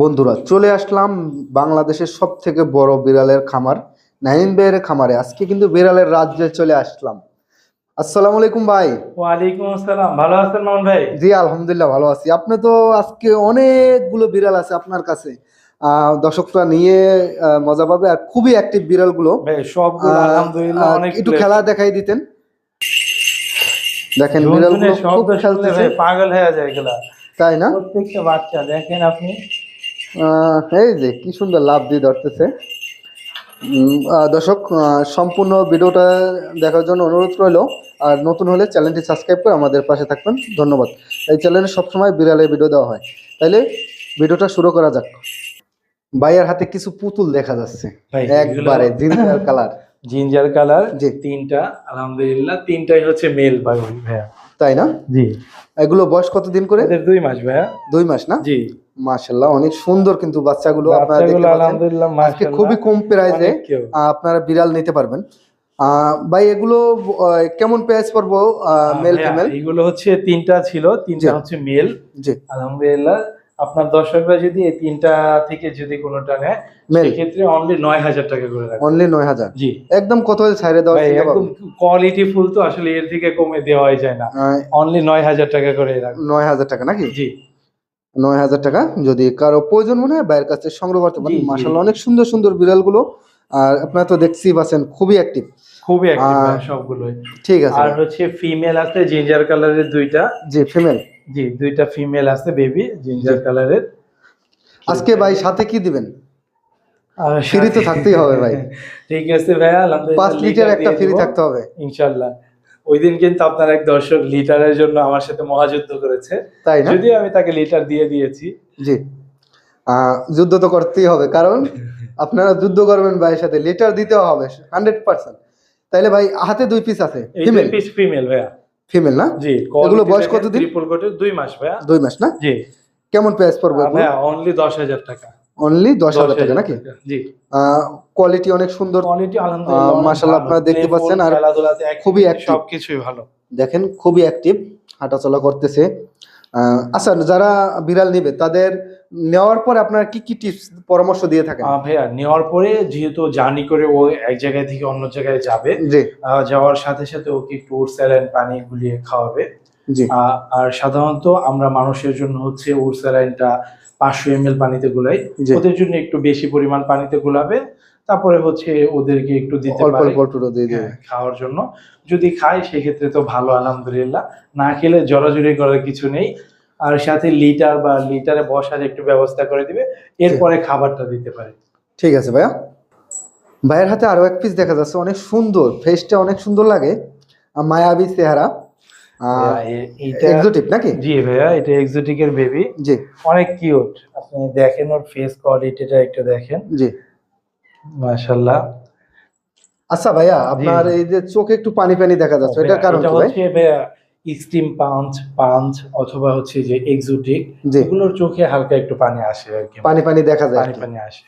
বন্ধুরা চলে আসলাম বাংলাদেশের সব থেকে বড় বিড়ালের খামার নাইম বের খামারে। আজকে কিন্তু বিড়ালের রাজ্যে চলে আসলাম। আসসালামু আলাইকুম ভাই। ওয়ালাইকুম আসসালাম। ভালো আছেন মামুন ভাই? জি আলহামদুলিল্লাহ ভালো আছি। আপনি তো আজকে অনেকগুলো বিড়াল আছে আপনার কাছে। দর্শকরা নিয়ে মজা পাবে। আর খুবই অ্যাক্টিভ বিড়ালগুলো। ভাই সবগুলো আলহামদুলিল্লাহ অনেক একটু খেলা দেখাই দিতেন। দেখেন বিড়ালগুলো খুব খেলতেছে। পাগল হয়ে যায় এগুলা। তাই না? প্রত্যেকটা বাচ্চা দেখেন আপনি। এই যে কি সুন্দর লাভ দিয়ে ধরতেছে। দর্শক সম্পূর্ণ ভিডিওটা দেখার জন্য অনুরোধ রইল। আর নতুন হলে চ্যানেলটি সাবস্ক্রাইব করে আমাদের পাশে থাকবেন। ধন্যবাদ। এই চ্যানেলে সবসময় বিড়ালের ভিডিও দেওয়া হয়। তাইলে ভিডিওটা শুরু করা যাক। ভাইয়ের হাতে কিছু পুতুল দেখা যাচ্ছে। একবারে জিঞ্জার কালার। জিঞ্জার কালার যে তিনটা আলহামদুলিল্লাহ। তিনটাই হচ্ছে মেল ভাই ভাইয়া। তাই না? জি। এগুলো বয়স কতদিন করে? এদের দুই মাস ভাইয়া। দুই মাস না? জি। মাশাল্লাহ অনেক সুন্দর কিন্তু বাচ্চাগুলো আপনারা দেখতে আলহামদুলিল্লাহ আজকে খুবই কম প্রাইসে আপনারা বিড়াল নিতে পারবেন। আহ, ভাই এগুলো কেমন প্রাইস পড়ব মেল ফিমেল এগুলো হচ্ছে তিনটা ছিল তিনটা হচ্ছে মেল জি। আলহামদুলিল্লাহ আপনার দর্শকরা যদি এই তিনটা থেকে যদি কোনোটা নেয় সেক্ষেত্রে অনলি নয় হাজার টাকা করে রাখবে। অনলি নয় হাজার? জি। একদম কত ছাইড়ে দেওয়া একদম কোয়ালিটি ফুল তো আসলে এর থেকে কমে দেওয়াই যায় না। অনলি নয় হাজার টাকা করে রাখবে। নয় হাজার টাকা নাকি? জি। নয় হাজার টাকা যদি কারও প্রয়োজন মনে হয় বাইরের কাছে সংগ্রহ করতে পারেন। মাসাল্লাহ অনেক সুন্দর সুন্দর বিড়ালগুলো। আর আপনারা তো দেখছি পাচ্ছেন খুবই অ্যাক্টিভ খুবই অ্যাক্টিভ সবগুলোই। ঠিক আছে। আর হচ্ছে ফিমেল আছে জিঞ্জার কালারের দুইটা। জি ফিমেল জি দুইটা ফিমেল আছে বেবি জিঞ্জার কালারের আজকে ভাই সাথে কি দিবেন? আর ফ্রি তো থাকতেই হবে ভাই। ঠিক আছে ভাইয়া আলহামদুলিল্লাহ পাঁচ লিটার লিটার একটা ফ্রি থাকতে হবে। ইনশাল্লাহ ওই দিন কিন্তু আপনার এক দর্শক লিটারের জন্য আমার সাথে মহাযুদ্ধ করেছে। তাই না? যদিও আমি তাকে লিটার দিয়ে দিয়েছি। জি। যুদ্ধ তো করতেই হবে কারণ আপনারা যুদ্ধ করবেন ভাইয়ের সাথে লিটার দিতে হবে হান্ড্রেড পার্সেন্ট তাইলে ভাই হাতে দুই পিস আছে ফিমেল পিস ফিমেল ভাইয়া। ফিমেল না? জি এগুলো বয়স কতদিন? ট্রিপল কোটের দুই মাস ভাইয়া। দুই মাস না? জি। কেমন প্রাইস পড়বে ভাইয়া অনলি দশ হাজার টাকা। অনলি দশ হাজার টাকা নাকি? জি। কোয়ালিটি অনেক সুন্দর। কোয়ালিটি আলহামদুলিল্লাহ মাশাআল্লাহ আপনারা দেখতে পাচ্ছেন আর খুবই অ্যাকটিভ সবকিছুই ভালো। দেখেন খুবই অ্যাক্টিভ হাঁটাচলা করতেছে। আচ্ছা যারা বিড়াল নেবে তাদের নেওয়ার পর আপনার কি কি টিপস পরামর্শ দিয়ে থাকেন? ভাইয়া নেওয়ার পরে যেহেতু জার্নি করে ও এক জায়গায় থেকে অন্য জায়গায় যাবে যাওয়ার সাথে সাথে ওকে একটু স্যালাইন পানি গুলিয়ে খাওয়াবে। আর সাধারণত আমরা মানুষের জন্য হচ্ছে ওর স্যালাইনটা পাঁচশো এম পানিতে গুলাই ওদের জন্য একটু বেশি পরিমাণ পানিতে গুলাবে। তারপরে হচ্ছে ওদেরকে একটু দিতে অল্প পারে। অল্প দিয়ে হ্যাঁ, খাওয়ার জন্য। যদি খায় সেক্ষেত্রে তো ভালো আলহামদুলিল্লাহ। না খেলে জড়াজড়ি করার কিছু নেই। আর সাথে লিটার বা লিটারে বসার একটু ব্যবস্থা করে দিবে। এরপরে খাবারটা দিতে পারে। ঠিক আছে ভাইয়া। ভাইয়ের হাতে আরও এক পিস দেখা যাচ্ছে অনেক সুন্দর। ফেসটা অনেক সুন্দর লাগে। মায়াবী চেহারা। নাকি? জি ভাইয়া এটা এক্সোটিকের বেবি জি। অনেক কিউট আপনি দেখেন ওর ফেস কোয়ালিটিটা একটু দেখেন। জি। মাশাআল্লাহ। আচ্ছা ভাইয়া আপনার এই যে চোখে একটু পানি পানি দেখা যাচ্ছে এটার কারণ কি ভাই? ভাইয়া এক্সট্রিম পাঞ্চ পাঞ্চ অথবা হচ্ছে যে এক্সোটিক যেগুলোর চোখে হালকা একটু পানি আসে আর কি। পানি পানি দেখা যায় পানি পানি আসে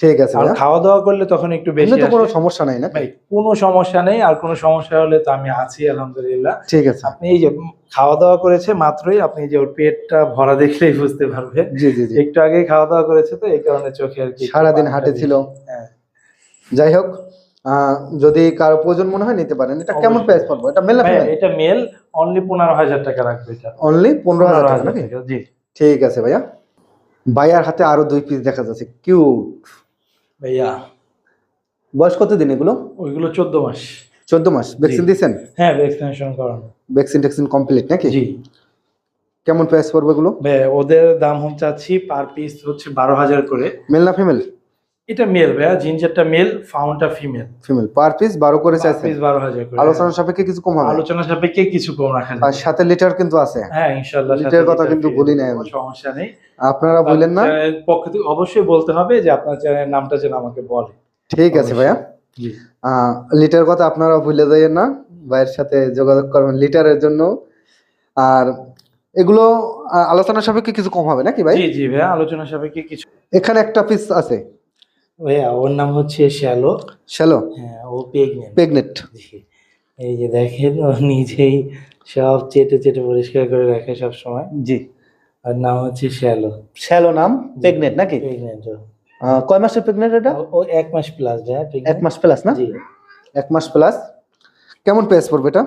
ঠিক আছে আর খাওয়া দাওয়া করলে তখন একটু বেশি তো কোনো সমস্যা নাই না? ভাই কোনো সমস্যা নেই আর কোনো সমস্যা হলে তো আমি আছি আলহামদুলিল্লাহ। ঠিক আছে। আপনি এই যে খাওয়া দাওয়া করেছে মাত্রই আপনি যে ওর পেটটা ভরা দেখলেই বুঝতে পারবে জি জি জি। একটু আগেই খাওয়া দাওয়া করেছে তো এই কারণে চোখে আর কি সারাদিন হাটে ছিল। হ্যাঁ। যাই হোক যদি কারও প্রয়োজন মনে হয় নিতে পারেন। এটা কেমন। প্রাইস পড়বে? এটা মেল না ভাই, এটা মেল অনলি পনেরো হাজার টাকা রাখবে এটা। অনলি পনেরো হাজার টাকা, জি। ঠিক আছে ভাইয়া। ভাইয়ার হাতে আরও দুই পিস দেখা যাচ্ছে। কিউট ভাইয়া। বয়স কত দিন এগুলো? ওইগুলো চোদ্দ মাস। চোদ্দ মাস। ভ্যাকসিন। দিয়েছেন? হ্যাঁ ভ্যাকসিনেশন করানো। ভ্যাকসিন ট্যাকসিন কমপ্লিট নাকি? জি। কেমন প্রাইস পড়বে এগুলো? ওদের দাম হচ্ছে চাচ্ছি পার পিস হচ্ছে বারো হাজার করে। মেল না ফিমেল এটা মেল ভাইয়া জিঞ্জারটা মেল ফাউন্ডটা ফিমেল ফিমেল পার পিস বারো করে চাইছেন পিস বারো হাজার করে আলোচনা সাপেক্ষে কিছু কম হবে? আলোচনা সাপেক্ষে কিছু কম রাখা আর সাথে লিটার কিন্তু আছে। হ্যাঁ ইনশাল্লাহ লিটারের সাথে কথা কিন্তু। বলি নাই আমি। কোনো সমস্যা নেই। আপনারা বললেন না। পক্ষ থেকে অবশ্যই বলতে হবে যে আপনার চ্যানেলের নামটা যেন আমাকে বলে। ঠিক আছে ভাইয়া। লিটার কথা আপনারা ভুলে যাইয়েন না। ভাইয়ের সাথে যোগাযোগ করবেন লিটারের জন্য। আর এগুলো আলোচনা সাপেক্ষে কিছু কম হবে নাকি ভাই? জি জি ভাইয়া আলোচনা সাপেক্ষে কিছু এখানে একটা পিস আছে। ভাইয়া ওর নাম হচ্ছে শ্যালো শ্যালো হ্যাঁ ও প্রেগনেন্ট প্রেগনেন্ট এই যে দেখেন ও নিজেই সব চেটে চেটে পরিষ্কার করে রাখে সব সময় জি। আর নাম হচ্ছে শ্যালো শ্যালো নাম? প্রেগনেন্ট নাকি? প্রেগনেন্ট কয় মাসের প্রেগনেন্ট এটা? ও এক মাস প্লাস ভাইয়া এক মাস প্লাস না? জি। এক মাস প্লাস কেমন প্রাইস পড়বে এটা?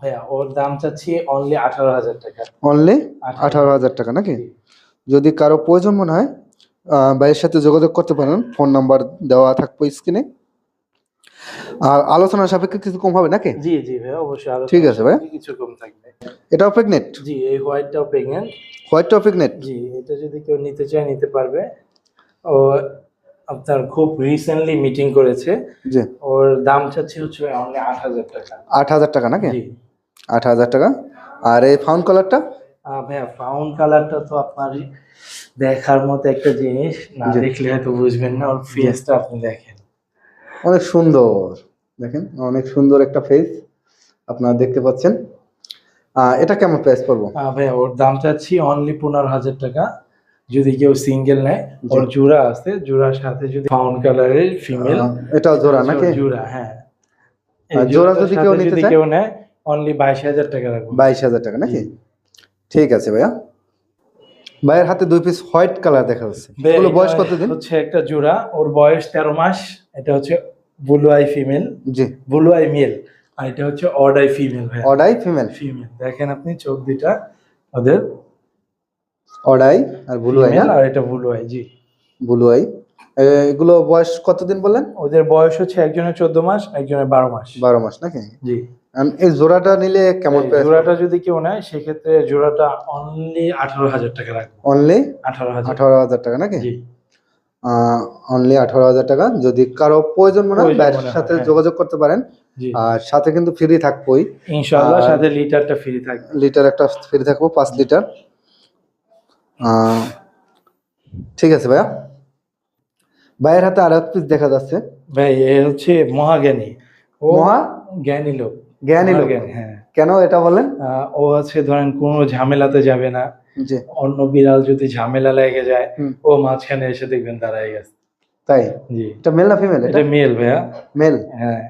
ভাইয়া ওর দাম চাচ্ছি অনলি আঠারো হাজার টাকা। অনলি আঠারো। হাজার টাকা নাকি? যদি কারও প্রয়োজন মনে হয় ভাইয়ের সাথে যোগাযোগ করতে পারেন। ফোন নাম্বার দেওয়া থাকবে স্ক্রিনে। আর আলোচনা সাপেক্ষে কিছু কম হবে নাকি? জি জি ভাইয়া অবশ্যই আরও ঠিক আছে ভাইয়া। কিছু কম থাকবে। এটাও প্রেগনেন্ট জি এই হোয়াইটটাও প্রেগনেন্ট হোয়াইটটাও প্রেগনেন্ট জি এটা যদি কেউ নিতে চায় নিতে পারবে। ও আপনার খুব রিসেন্টলি মিটিং করেছে। জি। ওর দাম চাচ্ছি হচ্ছে অনলি আট হাজার টাকা। আট হাজার টাকা নাকি? জি। আট হাজার টাকা। আর এই ফাউন্ড কালারটা ভাইয়া ফাউন্ড কালারটা তো আপনার দেখার মতো একটা জিনিস না দেখলে হয়তো বুঝবেন না ওর ফেসটা আপনি দেখেন। অনেক সুন্দর দেখেন অনেক সুন্দর একটা ফেস আপনারা দেখতে পাচ্ছেন। এটা কেমন প্রাইস পড়ব? ভাইয়া ওর দাম চাচ্ছি অনলি পনেরো হাজার টাকা। যদি কেউ সিঙ্গেল নেয় ওর জোড়া আছে জোড়ার সাথে যদি ফাউন্ড কালারের ফিমেল এটাও জোড়া নাকি? জোড়া হ্যাঁ। জোড়া যদি কেউ নিতে চায়? কেউ নেয় অনলি বাইশ হাজার টাকা রাখব। বাইশ হাজার টাকা নাকি? ঠিক আছে ভাইয়া। ভাইয়ের হাতে দুই পিস হোয়াইট কালার দেখা যাচ্ছে। এগুলো বয়স কতদিন? হচ্ছে একটা জোড়া ওর বয়স তেরো মাস এটা হচ্ছে ব্লু আই ফিমেল জি। ব্লু আই মেল আর এটা হচ্ছে অড আই ফিমেল ভাই অডাই ফিমেল ফিমেল দেখেন আপনি চোখ দুইটা ওদের অড আই আর ব্লু আই না? আর এটা ব্লু আই জি। ব্লু আই এগুলো বয়স কতদিন বললেন? ওদের বয়স হচ্ছে একজনের চোদ্দ মাস একজনের বারো মাস। বারো মাস নাকি? জি। এই জোড়াটা নিলে কেমন জোড়াটা যদি কেউ নেয় সেক্ষেত্রে জোড়াটা অনলি আঠারো হাজার টাকা রাখব। অনলি আঠারো হাজার। আঠারো হাজার টাকা নাকি? অনলি আঠারো হাজার টাকা। যদি কারও প্রয়োজন মনে হয় সাথে হ্যাঁ। যোগাযোগ করতে পারেন। আর সাথে কিন্তু ফ্রি থাকবোই। ইনশাআল্লাহ সাথে লিটারটা ফ্রি থাকবে। লিটার একটা ফ্রি থাকব পাঁচ লিটার। ঠিক আছে ভাইয়া। ভাইয়ের হাতে আর এক পিস দেখা যাচ্ছে। ভাই এ হচ্ছে মহাজ্ঞানী। মহা? জ্ঞানী লোক। জ্ঞানী লোক। হ্যাঁ। কেন এটা বলেন? ও আছে ধরেন কোনো ঝামেলাতে যাবে না। অন্য বিড়াল যদি ঝামেলা লেগে যায় ও মাঝখানে এসে দেখবেন দাঁড়ায় গেছে। তাই? জি। এটা মেল না ফিমেল এটা? মেল ভাইয়া। মেল? হ্যাঁ।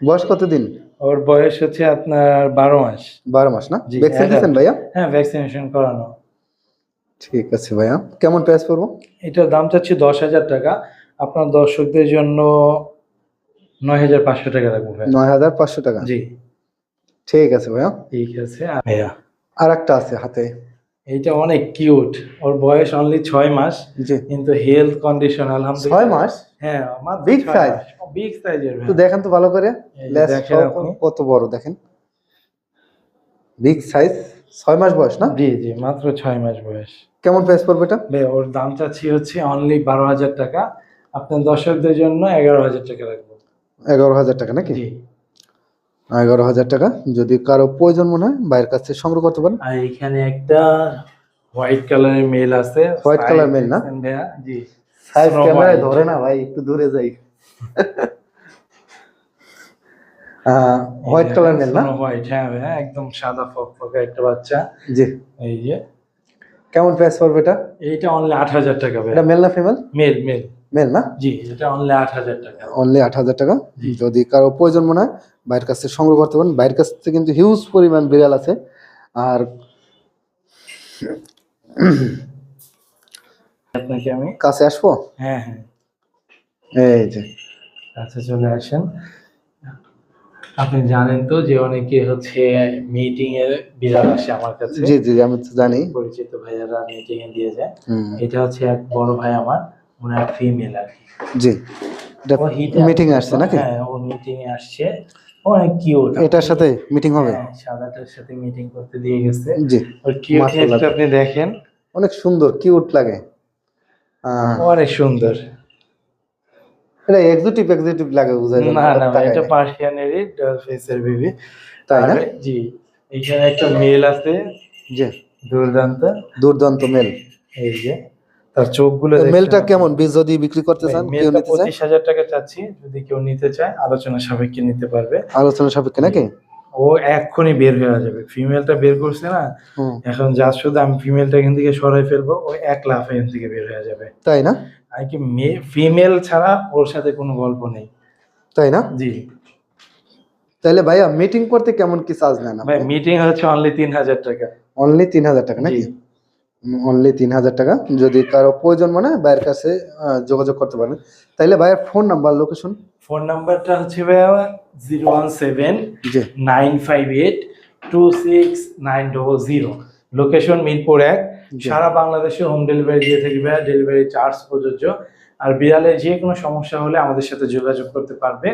বয়স কতদিন? ওর বয়স হচ্ছে আপনার বারো মাস। বারো মাস না? জি, ভ্যাকসিন adult। দিয়েছেন ভাইয়া? হ্যাঁ ভ্যাকসিনেশন করানো। ঠিক আছে ভাইয়া। কেমন প্রাইস পড়ব? এটার দাম চাচ্ছি দশ হাজার টাকা। আপনার দর্শকদের জন্য নয় হাজার পাঁচশো টাকা রাখব নয় হাজার পাঁচশো টাকা? জি। ঠিক আছে ভাইয়া। ঠিক আছে আর- ভাইয়া। আর একটা আছে হাতে। এইটা অনেক কিউট। ওর বয়স অনলি ছয় মাস জি। কিন্তু হেলথ কন্ডিশন আলহামদুলিল্লাহ। ছয় মাস? হ্যাঁ? বিগ সাইজের দেখেন তো ভালো করে। কত বড় দেখেন। বিগ সাইজ ছয় মাস বয়স না? জি জি মাত্র ছয় মাস বয়স। কেমন প্রাইস পড়বে এটা? ভাই ওর দাম চাচ্ছি হচ্ছে অনলি বারো হাজার টাকা। আপনার দর্শকদের জন্য এগারো হাজার টাকা রাখব এগারো হাজার টাকা নাকি? এগারো হাজার টাকা। যদি কারও প্রয়োজন মনে হয় বাইরের কাছ থেকে সংগ্রহ করতে পারেন। আর এখানে একটা হোয়াইট কালারের মেল আছে। White color male না? জি। সাইজ ক্যামেরায় ধরে না ভাই একটু দূরে যাই। হোয়াইট কালার মেল না? হোয়াইট হ্যাঁ ভাইয়া একদম সাদা ফকফকা একটা বাচ্চা। জি। এই যে। কেমন প্রাইস পড়বে এটা? এইটা অনলি আট হাজার টাকা এটা মেল না ফিমেল মেল মেল মেল না? জি এটা অনলি আট হাজার টাকা। অনলি আট হাজার টাকা। যদি কারও প্রয়োজন মনে হয় বাইরের কাছ থেকে সংগ্রহ করতে পারেন। বাইরের কাছ থেকে কিন্তু হিউজ পরিমাণ বিড়াল আছে। আর আপনাকে আমি কাছে আসব? হ্যাঁ হ্যাঁ। এই যে। কাছে চলে আসেন। আপনি জানেন তো যে অনেকে হচ্ছে মিটিং এ বিড়াল আসে আমার কাছে। জি জি আমি তো জানি। পরিচিত ভাইয়ারা মিটিং এ দিয়ে যায়। হুম, এটা হচ্ছে এক বড় ভাই আমার। ওনার ফিমেল আর কি। জি। এটা মিটিং আসছে নাকি? হ্যাঁ ও মিটিং এ আসছে অনেক কিউট এটার সাথে মিটিং হবে? সাদাটার সাথে মিটিং করতে দিয়ে গেছে। জি ওর কিউটনেসটা আপনি দেখেন। অনেক সুন্দর কিউট লাগে। অনেক সুন্দর। এটা এক্সিকিউটিভ এক্সিকিউটিভ লাগে বুঝাই যায় না না এটা। পার্সিয়ানেরই ফেসের বেবি তাই না? জি এখানে একটা মেল আছে। জি। দুর্দান্ত। দুর্দান্ত মেল এই যে। তার চোখগুলো মেলটা কেমন? বীজ যদি বিক্রি করতে চান কেউ নিতে চায়? পঁচিশ হাজার টাকা চাচ্ছি যদি কেউ নিতে চায় আলোচনা সাপেক্ষে নিতে পারবে। আলোচনা সাপেক্ষে নাকি? ও এক্ষুনি বের হয়ে যাবে। ফিমেলটা বের করছে না এখন যা শুধু আমি ফিমেলটা এখান থেকে সরাই ফেলব ও এক লাফ এখান থেকে বের হয়ে যাবে। তাই না? আর কি ফিমেল ছাড়া ওর সাথে কোনো গল্প নেই। তাই না? জি। তাহলে ভাইয়া মিটিং করতে কেমন কি চার্জ নেন ভাই মিটিং হচ্ছে অনলি তিন হাজার টাকা। অনলি তিন হাজার টাকা নাকি। অনলি তিন হাজার টাকা। যদি কারও প্রয়োজন মানে ভাইয়ের কাছে যোগাযোগ করতে পারেন। তাইলে ভাইয়ের ফোন নাম্বার লোকেশন ফোন নাম্বারটা হচ্ছে ভাইয়া zero one seven nine five eight two six nine double zero location Mirpur এক। সারা বাংলাদেশে হোম ডেলিভারি দিয়ে থাকি ভাইয়া ডেলিভারি চার্জ প্রযোজ্য। আর বিড়ালের যে কোনো সমস্যা হলে আমাদের সাথে যোগাযোগ করতে পারবে।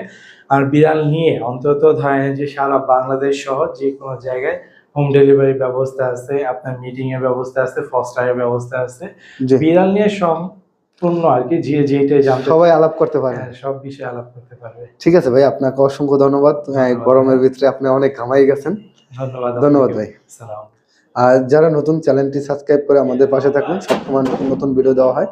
আর বিড়াল নিয়ে অন্তত ধরেন যে সারা বাংলাদেশ সহ যে কোনো জায়গায় হোম ডেলিভারি ব্যবস্থা আছে আপনার মিটিং এর ব্যবস্থা আছে ফস্টারের ব্যবস্থা আছে। বিড়াল নিয়ে সম্পূর্ণ আর কি যে যেটাই জানতে সবাই আলাপ করতে পারেন হ্যাঁ, সব বিষয়ে আলাপ করতে পারবে। ঠিক আছে ভাই আপনাকে অসংখ্য ধন্যবাদ। হ্যাঁ, গরমের ভিতরে আপনি অনেক ঘামাই গেছেন। ধন্যবাদ ধন্যবাদ ভাই। সালাম। আর যারা নতুন চ্যানেলটি সাবস্ক্রাইব করে আমাদের পাশে থাকুন সবসময় নতুন নতুন ভিডিও দেওয়া হয়।